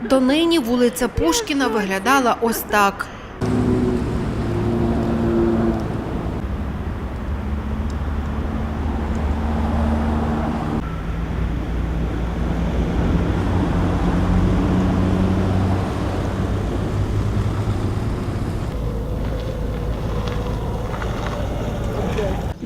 Донині вулиця Пушкіна виглядала ось так.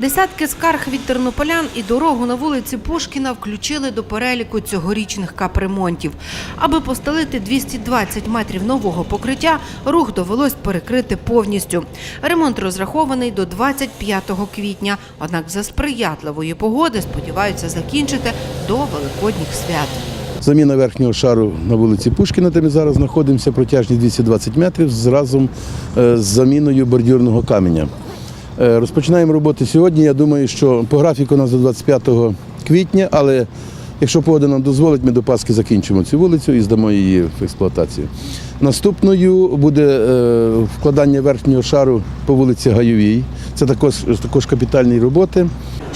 Десятки скарг від тернополян і дорогу на вулиці Пушкіна включили до переліку цьогорічних капремонтів. Аби постелити 220 метрів нового покриття, рух довелось перекрити повністю. Ремонт розрахований до 25 квітня. Однак за сприятливої погоди сподіваються закінчити до великодніх свят. Заміна верхнього шару на вулиці Пушкіна, де ми зараз знаходимося, протяжність 220 метрів разом е, з заміною бордюрного каменя. Е, Розпочинаємо роботи сьогодні. Я думаю, що по графіку у нас до 25 квітня, але якщо погода нам дозволить, ми до Пасхи закінчимо цю вулицю і здамо її в експлуатацію. Наступною буде е, вкладання верхнього шару по вулиці Гайовій. Це також, також капітальні роботи.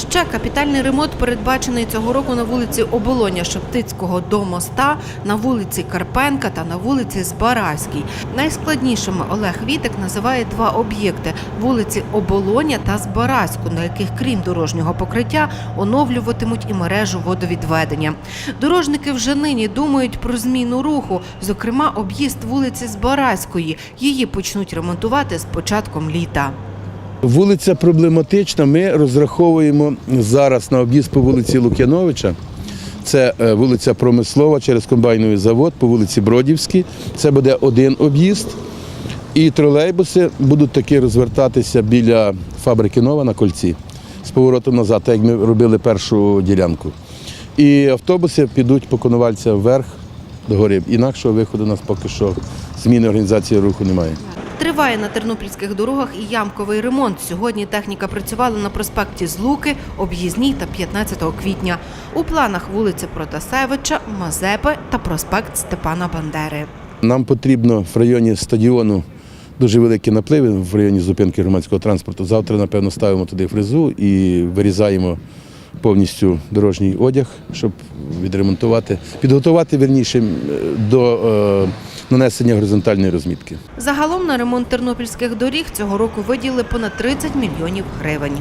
Ще капітальний ремонт передбачений цього року на вулиці Оболоня Шептицького до моста, на вулиці Карпенка та на вулиці Збаразькій. Найскладнішими Олег Вітик називає два об'єкти вулиці Оболоня та Збаразьку, на яких, крім дорожнього покриття, оновлюватимуть і мережу водовідведення. Дорожники вже нині думають про зміну руху, зокрема об'їзд вулиці Збаразької. Її почнуть ремонтувати з початком літа. Вулиця проблематична. Ми розраховуємо зараз на об'їзд по вулиці Лук'яновича. Це е, вулиця Промислова через комбайновий завод по вулиці Бродівській. Це буде один об'їзд. І тролейбуси будуть таки розвертатися біля фабрики Нова на кольці з поворотом назад, так як ми робили першу ділянку. І автобуси підуть по Коновальця вверх до гори. Інакшого виходу у нас поки що зміни організації руху немає. Триває на тернопільських дорогах і ямковий ремонт. Сьогодні техніка працювала на проспекті Злуки, Об'їзній та 15 квітня. У планах вулиця Протасевича, Мазепи та проспект Степана Бандери. Нам потрібно в районі стадіону дуже великі напливи в районі зупинки громадського транспорту. Завтра, напевно, ставимо туди фрезу і вирізаємо повністю дорожній одяг, щоб відремонтувати, підготувати верніше до е, нанесення горизонтальної розмітки. Загалом на ремонт тернопільських доріг цього року виділили понад 30 мільйонів гривень.